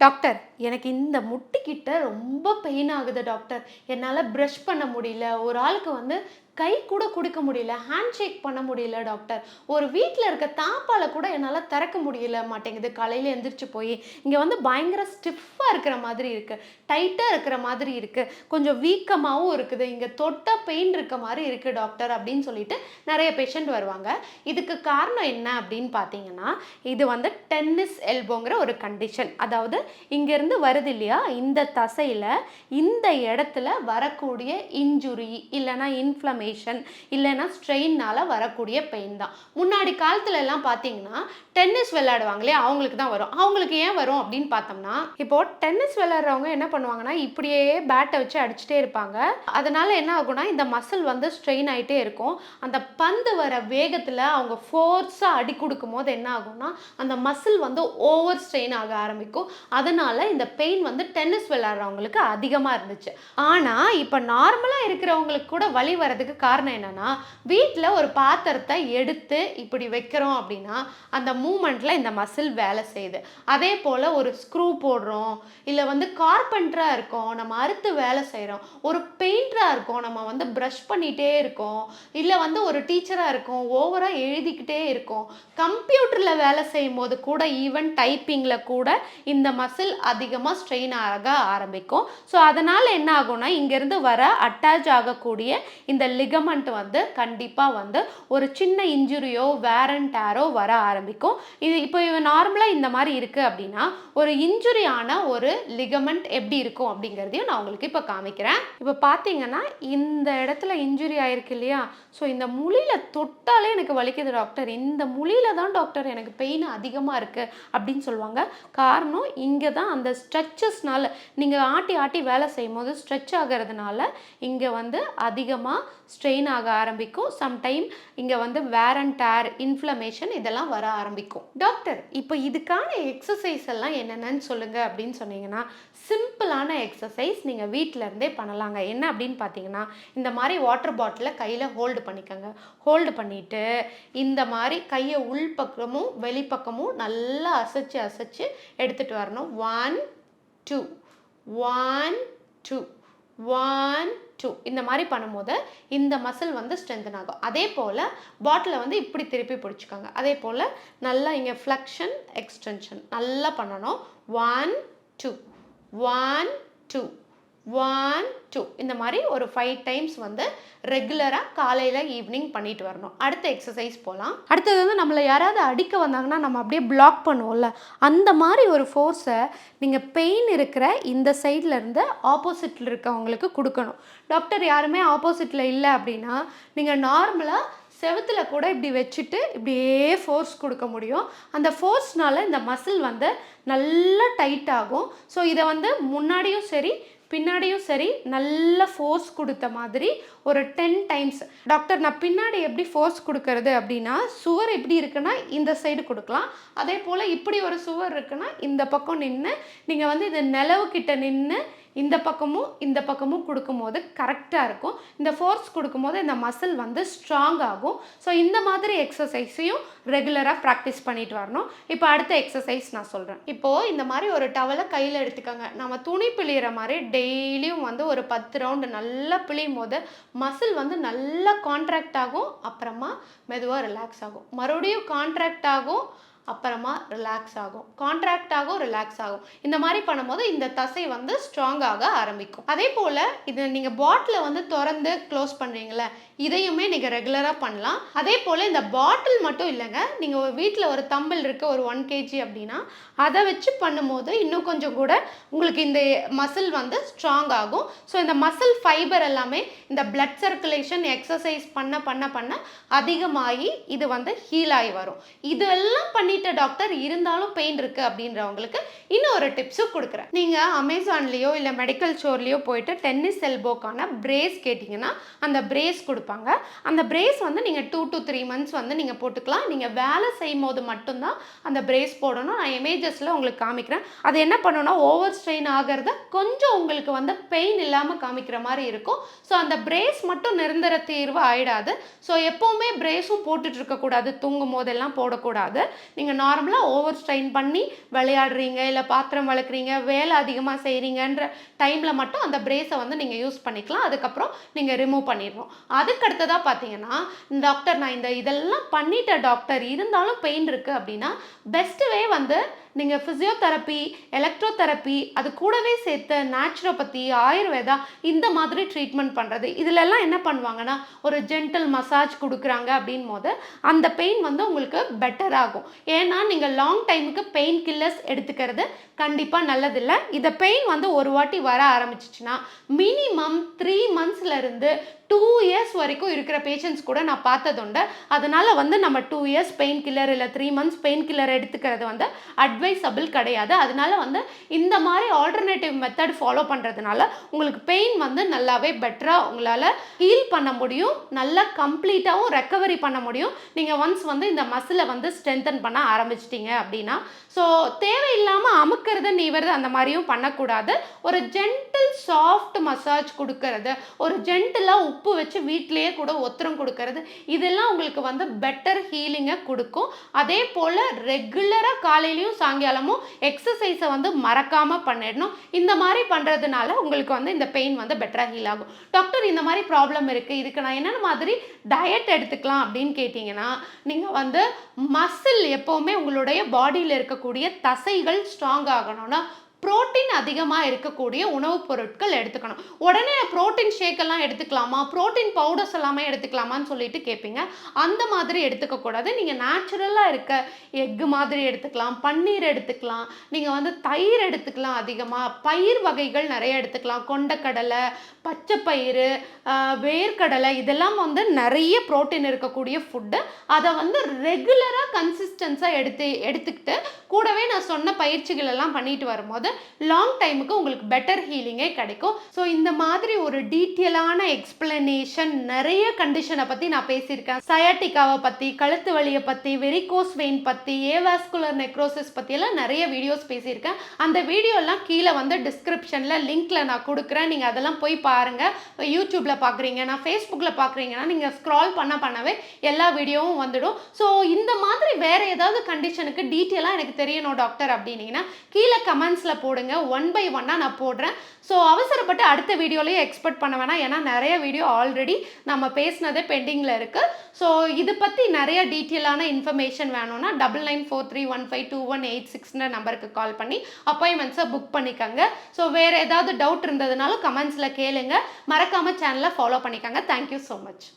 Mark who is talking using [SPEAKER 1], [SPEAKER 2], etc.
[SPEAKER 1] Doctor எனக்கு இந்த முட்டிக்கிட்ட ரொம்ப பெயின் ஆகுது டாக்டர் என்னால் ப்ரஷ் பண்ண முடியல. ஒரு ஆளுக்கு வந்து கை கூட கொடுக்க முடியல ஹேண்ட் ஷேக் பண்ண முடியல டாக்டர் ஒரு வீட்டில் இருக்க தாப்பால் கூட என்னால் திறக்க முடியல மாட்டேங்குது. காலையில் எந்திரிச்சு போய் இங்கே வந்து பயங்கர ஸ்டிஃபாக இருக்கிற மாதிரி இருக்குது டைட்டாக இருக்கிற மாதிரி இருக்குது கொஞ்சம் வீக்கமாகவும் இருக்குது. இங்கே தொட்ட பெயின் இருக்க மாதிரி இருக்குது டாக்டர் அப்படின்னு சொல்லிட்டு நிறைய பேஷண்ட் வருவாங்க. இதுக்கு காரணம் என்ன அப்படின்னு பார்த்தீங்கன்னா இது வந்து டென்னிஸ் எல்போங்கிற ஒரு கண்டிஷன் அதாவது இங்கேருந்து வருது இல்லையா? இந்த தசையில் இந்த இடத்துல வரக்கூடிய இன்ஜுரி இல்லைன்னா இன்ஃப்ளமேஷன் இல்லைன்னா ஸ்ட்ரெயின்னால் வரக்கூடிய பெயின் தான். முன்னாடி காலத்துல எல்லாம் பார்த்தீங்கன்னா டென்னிஸ் விளையாடுவாங்களே அவங்களுக்கு தான் வரும். அவங்களுக்கு ஏன் வரும் அப்படின்னு பார்த்தோம்னா இப்போ டென்னிஸ் விளையாடுறவங்க என்ன பண்ணுவாங்கன்னா இப்படியே பேட்டை வச்சு அடிச்சுட்டே இருப்பாங்க. அதனால என்ன ஆகும்னா இந்த மசில் வந்து ஸ்ட்ரெயின் ஆகிட்டே இருக்கும். அந்த பந்து வர வேகத்தில் அவங்க ஃபோர்ஸாக அடி கொடுக்கும் போது என்ன ஆகும்னா அந்த மசில் வந்து ஓவர் ஸ்ட்ரெயின் ஆக ஆரம்பிக்கும். அதனால இந்த பெயின் வந்து டென்னிஸ் விளையாடுறவங்களுக்கு அதிகமாக இருந்துச்சு. ஆனால் இப்போ நார்மலாக இருக்கிறவங்களுக்கு கூட வலி வரதுக்கு காரணம் என்னென்னா வீட்டில் ஒரு பாத்திரத்தை எடுத்து இப்படி வைக்கிறோம் அப்படின்னா அந்த மூமெண்ட்டில் இந்த மசில் வேலை செய்யுது. அதே போல் ஒரு ஸ்க்ரூ போடுறோம் இல்லை வந்து கார்பெண்டராக இருக்கோம் நம்ம அறுத்து வேலை செய்கிறோம் ஒரு பெயிண்டராக இருக்கோம் நம்ம வந்து ப்ரஷ் பண்ணிகிட்டே இருக்கோம் இல்லை வந்து ஒரு டீச்சராக இருக்கோம் ஓவராக எழுதிக்கிட்டே இருக்கோம். கம்ப்யூட்டரில் வேலை செய்யும் போது கூட ஈவன் டைப்பிங்கில் கூட இந்த மசில் அதிகமாக ஸ்ட்ரெயின் ஆக ஆரம்பிக்கும். ஸோ அதனால் என்ன ஆகும்னா இங்கேருந்து வர அட்டாச் ஆகக்கூடிய இந்த லிகமெண்ட் வந்து கண்டிப்பாக வந்து ஒரு சின்ன இன்ஜுரியோ வேரண்ட் டேரோ வர ஆரம்பிக்கும். இது இப்போ நார்மலாக இந்த மாதிரி இருக்குது அப்படின்னா ஒரு இன்ஜுரியான ஒரு லிகமெண்ட் எப்படி இருக்கும் அப்படிங்கிறதையும் நான் உங்களுக்கு இப்போ காமிக்கிறேன். இப்போ பார்த்தீங்கன்னா இந்த இடத்துல இன்ஜுரி ஆயிருக்கு இல்லையா? ஸோ இந்த முழியில் தொட்டாலே எனக்கு வலிக்குது டாக்டர் இந்த முழியில் தான் டாக்டர் எனக்கு பெயின் அதிகமாக இருக்குது அப்படின்னு சொல்லுவாங்க. காரணம் இங்கே தான் அந்த ஸ்ட்ரெச்சஸ்னால நீங்கள் ஆட்டி ஆட்டி வேலை செய்யும் போது ஸ்ட்ரெச் ஆகிறதுனால இங்கே வந்து அதிகமாக ஸ்ட்ரெயின் ஆக ஆரம்பிக்கும். சம்டைம் இங்கே வந்து வேர் அண்ட் டேர் இன்ஃப்ளமேஷன் இதெல்லாம் வர ஆரம்பிக்கும். டாக்டர் இப்போ இதுக்கான எக்ஸசைஸ் எல்லாம் என்னென்னு சொல்லுங்கள் அப்படின்னு சொன்னீங்கன்னா சிம்பிளான எக்ஸசைஸ் நீங்கள் வீட்டிலருந்தே பண்ணலாங்க. என்ன அப்படின்னு பார்த்தீங்கன்னா இந்த மாதிரி வாட்டர் பாட்டிலை கையில் ஹோல்டு பண்ணிக்கோங்க. ஹோல்டு பண்ணிவிட்டு இந்த மாதிரி கையை உள்பக்கமும் வெளிப்பக்கமும் நல்லா அசைச்சு அசைச்சு எடுத்துகிட்டு வரணும். One two one two one two இந்த மாதிரி பண்ணும்போது இந்த மசில் வந்து ஸ்ட்ரென்தன் ஆகும். அதே போல் பாட்டிலை வந்து இப்படி திருப்பி பிடிச்சிக்கோங்க. அதே போல் நல்லா இங்கே ஃப்ளக்ஷன் எக்ஸ்டென்ஷன் நல்லா பண்ணணும். One two one two one two இந்த மாதிரி ஒரு ஃபைவ் டைம்ஸ் வந்து ரெகுலராக காலையில் ஈவினிங் பண்ணிட்டு வரணும். அடுத்த எக்ஸசைஸ் போகலாம் அடுத்தது வந்து நம்மளை யாராவது அடிக்க வந்தாங்கன்னா நம்ம அப்படியே பிளாக் பண்ணுவோம்ல. அந்த மாதிரி ஒரு ஃபோர்ஸை நீங்கள் பெயின் இருக்கிற இந்த சைடில் இருந்து ஆப்போசிட்டில் இருக்கவங்களுக்கு கொடுக்கணும். டாக்டர் யாருமே ஆப்போசிட்டில் இல்லை அப்படின்னா நீங்கள் நார்மலாக செவுத்துல கூட இப்படி வச்சுட்டு இப்படியே ஃபோர்ஸ் கொடுக்க முடியும். அந்த ஃபோர்ஸ்னால இந்த மசில் வந்து நல்லா டைட் ஆகும். ஸோ இதை வந்து முன்னாடியும் சரி பின்னாடியும் சரி நல்ல ஃபோர்ஸ் கொடுத்த மாதிரி ஒரு டென் டைம்ஸ் டாக்டர் நான் பின்னாடி எப்படி ஃபோர்ஸ் கொடுக்கறது அப்படின்னா சுவர் எப்படி இருக்குன்னா இந்த சைடு கொடுக்கலாம். அதே போல் இப்படி ஒரு சுவர் இருக்குன்னா இந்த பக்கம் நின்று நீங்கள் வந்து இது நிலவு கிட்ட நின்று இந்த பக்கமும் இந்த பக்கமும் கொடுக்கும்போது கரெக்டாக இருக்கும். இந்த ஃபோர்ஸ் கொடுக்கும்போது இந்த மசில் வந்து ஸ்ட்ராங் ஆகும். ஸோ இந்த மாதிரி எக்ஸசைஸையும் ரெகுலராக ப்ராக்டிஸ் பண்ணிட்டு வரணும். இப்போ அடுத்த எக்ஸசைஸ் நான் சொல்கிறேன் இப்போது இந்த மாதிரி ஒரு டவலை கையில் எடுத்துக்கோங்க. நம்ம துணி பிழியிற மாதிரி டெய்லியும் வந்து ஒரு பத்து ரவுண்டு நல்லா பிழியும் போது மசில் வந்து நல்லா கான்ட்ராக்ட் ஆகும். அப்புறமா மெதுவாக ரிலாக்ஸ் ஆகும். மறுபடியும் கான்ட்ராக்ட் ஆகும். அப்புறமா ரிலாக்ஸ் ஆகும். கான்ட்ராக்ட் ஆகும் ரிலாக்ஸ் ஆகும். இந்த மாதிரி பண்ணும்போது இந்த தசை வந்து ஸ்ட்ராங் ஆக ஆரம்பிக்கும். அதே போல் இது நீங்கள் பாட்டிலை வந்து திறந்து க்ளோஸ் பண்ணுறீங்களே இதையுமே நீங்கள் ரெகுலராக பண்ணலாம். அதே போல் இந்த பாட்டில் மட்டும் இல்லைங்க நீங்கள் வீட்டில் ஒரு தம்பிள் இருக்குது ஒரு ஒன் கேஜி அப்படின்னா அதை வச்சு பண்ணும்போது இன்னும் கொஞ்சம் கூட உங்களுக்கு இந்த மசில் வந்து ஸ்ட்ராங் ஆகும். ஸோ இந்த மசில் ஃபைபர் எல்லாமே இந்த பிளட் சர்க்குலேஷன் எக்ஸசைஸ் பண்ண பண்ண பண்ண அதிகமாகி இது வந்து ஹீல் ஆகி வரும். இதெல்லாம் பண்ணி பண்ணிட்ட டாக்டர் இருந்தாலும் பெயின் இருக்குது அப்படின்றவங்களுக்கு இன்னும் ஒரு டிப்ஸும் கொடுக்குறேன். நீங்கள் அமேசான்லேயோ இல்லை மெடிக்கல் ஸ்டோர்லேயோ போயிட்டு டென்னிஸ் எல்போக்கான பிரேஸ் கேட்டிங்கன்னா அந்த பிரேஸ் கொடுப்பாங்க. அந்த பிரேஸ் வந்து நீங்கள் டூ டு த்ரீ மந்த்ஸ் வந்து நீங்கள் போட்டுக்கலாம். நீங்கள் வேலை செய்யும் போது மட்டும்தான் அந்த பிரேஸ் போடணும். நான் இமேஜஸில் உங்களுக்கு காமிக்கிறேன். அது என்ன பண்ணணும்னா ஓவர் ஸ்ட்ரெயின் ஆகிறத கொஞ்சம் உங்களுக்கு வந்து பெயின் இல்லாமல் காமிக்கிற மாதிரி இருக்கும். ஸோ அந்த பிரேஸ் மட்டும் நிரந்தர தீர்வு ஆயிடாது. ஸோ எப்போவுமே பிரேஸும் போட்டுட்டு இருக்கக்கூடாது. தூங்கும் போதெல்லாம் போடக்கூடாது. நீங்கள் நீங்கள் நார்மலாக ஓவர் ஸ்ட்ரெயின் பண்ணி விளையாடுறீங்க இல்லை பாத்திரம் வளர்க்குறீங்க வேலை அதிகமாக செய்கிறீங்கன்ற டைமில் மட்டும் அந்த பிரேஸை வந்து நீங்கள் யூஸ் பண்ணிக்கலாம். அதுக்கப்புறம் நீங்கள் ரிமூவ் பண்ணிடுவோம் அதுக்கு அடுத்ததாக பார்த்தீங்கன்னா டாக்டர் நான் இந்த இதெல்லாம் பண்ணிட்டேன் டாக்டர் இருந்தாலும் பெயின் இருக்குது அப்படின்னா பெஸ்ட் வே வந்து நீங்கள் ஃபிசியோதெரப்பி எலக்ட்ரோதெரப்பி அது கூடவே சேர்த்து நேச்சுரோபதி ஆயுர்வேதா இந்த மாதிரி ட்ரீட்மெண்ட் பண்ணுறது இதிலெல்லாம் என்ன பண்ணுவாங்கன்னா ஒரு ஜென்டில் மசாஜ் கொடுக்குறாங்க அப்படின் போது அந்த பெயின் வந்து உங்களுக்கு பெட்டர் ஆகும். ஏன்னா நீங்கள் லாங் டைமுக்கு பெயின் கில்லர்ஸ் எடுத்துக்கிறது கண்டிப்பாக நல்லதில்லை. இந்த பெயின் வந்து ஒரு வாட்டி வர ஆரம்பிச்சிச்சுன்னா மினிமம் த்ரீ மந்த்ஸ்லேருந்து டூ இயர்ஸ் வரைக்கும் இருக்கிற பேஷண்ட்ஸ் கூட நான் பார்த்ததுண்டு அதனால் வந்து நம்ம டூ இயர்ஸ் பெயின் கில்லர் இல்லை த்ரீ மந்த்ஸ் பெயின் கில்லர் எடுத்துக்கிறது வந்து அட்வைசபிள் கிடையாது. அதனால வந்து இந்த மாதிரி ஆல்டர்னேட்டிவ் மெத்தட் ஃபாலோ பண்ணுறதுனால உங்களுக்கு பெயின் வந்து நல்லாவே பெட்டராக உங்களால் ஹீல் பண்ண முடியும். நல்லா கம்ப்ளீட்டாகவும் ரெக்கவரி பண்ண முடியும். நீங்கள் ஒன்ஸ் வந்து இந்த மசிலை வந்து ஸ்ட்ரென்தன் பண்ண ஆரம்பிச்சிட்டிங்க அப்படின்னா ஸோ தேவையில்லாமல் அமுக்கிறது நீவது அந்த மாதிரியும் பண்ணக்கூடாது. ஒரு ஜென்டில் சாஃப்ட் மசாஜ் கொடுக்கறது ஒரு ஜென்டிலாக உப்பு வச்சு வீட்டிலேயே கூட ஒத்தரம் கொடுக்கறது இதெல்லாம் உங்களுக்கு வந்து பெட்டர் ஹீலிங்கை கொடுக்கும். அதே போல் ரெகுலராக காலையிலையும் சாயங்காலமும் எக்ஸசைஸை வந்து மறக்காமல் பண்ணிடணும். இந்த மாதிரி பண்ணுறதுனால உங்களுக்கு வந்து இந்த பெயின் வந்து பெட்டராக ஹீல் ஆகும். டாக்டர் இந்த மாதிரி ப்ராப்ளம் இருக்குது இதுக்கு நான் என்னென்ன மாதிரி டயட் எடுத்துக்கலாம் அப்படின்னு கேட்டிங்கன்னா நீங்கள் வந்து மசில் எப்போவுமே உங்களுடைய பாடியில் இருக்கக்கூடிய தசைகள் ஸ்ட்ராங் ஆகணும்னா புரோட்டீன் அதிகமாக இருக்கக்கூடிய உணவுப் பொருட்கள் எடுத்துக்கணும். உடனே புரோட்டீன் ஷேக்கெல்லாம் எடுத்துக்கலாமா? புரோட்டீன் பவுடர்ஸ் எல்லாமே எடுத்துக்கலாமான்னு சொல்லிட்டு கேட்பீங்க அந்த மாதிரி எடுத்துக்கக்கூடாது நீங்கள் நேச்சுரலாக இருக்க எக்கு மாதிரி எடுத்துக்கலாம் பன்னீர் எடுத்துக்கலாம். நீங்கள் வந்து தயிர் எடுத்துக்கலாம் அதிகமாக பயிர் வகைகள் நிறைய எடுத்துக்கலாம். கொண்டக்கடலை பச்சைப்பயிறு வேர்க்கடலை இதெல்லாம் வந்து நிறைய புரோட்டீன் இருக்கக்கூடிய ஃபுட்டு அதை வந்து ரெகுலராக கன்சிஸ்டன்ஸாக எடுத்து எடுத்துக்கிட்டு கூடவே நான் சொன்ன பயிற்சிகள் எல்லாம் பண்ணிட்டு வரும்போது லாங் டைமுக்கு உங்களுக்கு பெட்டர் ஹீலிங்கே கிடைக்கும். ஸோ இந்த மாதிரி ஒரு டீட்டெயிலான எக்ஸ்பிளனேஷன் நிறைய கண்டிஷனை பற்றி நான் பேசியிருக்கேன். சயாட்டிக்காவை பற்றி கழுத்து வலியை பற்றி வெரிகோஸ் வெயின் பற்றி ஏவாஸ்குலர் நெக்ரோசிஸ் பற்றியெல்லாம் நிறைய வீடியோஸ் பேசியிருக்கேன். அந்த வீடியோலாம் கீழே வந்து டிஸ்கிரிப்ஷனில் லிங்க்கில் நான் கொடுக்குறேன். நீங்கள் அதெல்லாம் போய் பாருங்கள் யூடியூப்பில் பார்க்குறீங்க. நான் ஃபேஸ்புக்கில் பார்க்குறீங்கன்னா நீங்கள் ஸ்க்ரால் பண்ண பண்ணவே எல்லா வீடியோவும் வந்துடும். ஸோ இந்த மாதிரி வேறு ஏதாவது கண்டிஷனுக்கு டீட்டெயிலாக எனக்கு தெரியணும் டாக்டர் அப்படின்னீங்கன்னா கீழே கமெண்ட்ஸில் போடுங்க. ஒன் பை ஒன்னாக நான் போடுறேன். ஸோ அவசரப்பட்டு அடுத்த வீடியோலேயே எக்ஸ்பெக்ட் பண்ண வேணாம். ஏன்னா நிறைய வீடியோ ஆல்ரெடி நம்ம பேசினதே பெண்டிங்கில் இருக்குது ஸோ இது பற்றி நிறைய டீட்டெயிலான இன்ஃபர்மேஷன் வேணும்னா double nine four three one five two one eight சிக்ஸ்ன்ற நம்பருக்கு கால் பண்ணி அப்பாயின்மெண்ட்ஸை புக் பண்ணிக்கோங்க. ஸோ வேறு ஏதாவது டவுட் இருந்ததுனாலும் கமெண்ட்ஸில் கேளுங்க. மறக்காமல் சேனலை ஃபாலோ பண்ணிக்கோங்க. Thank you so much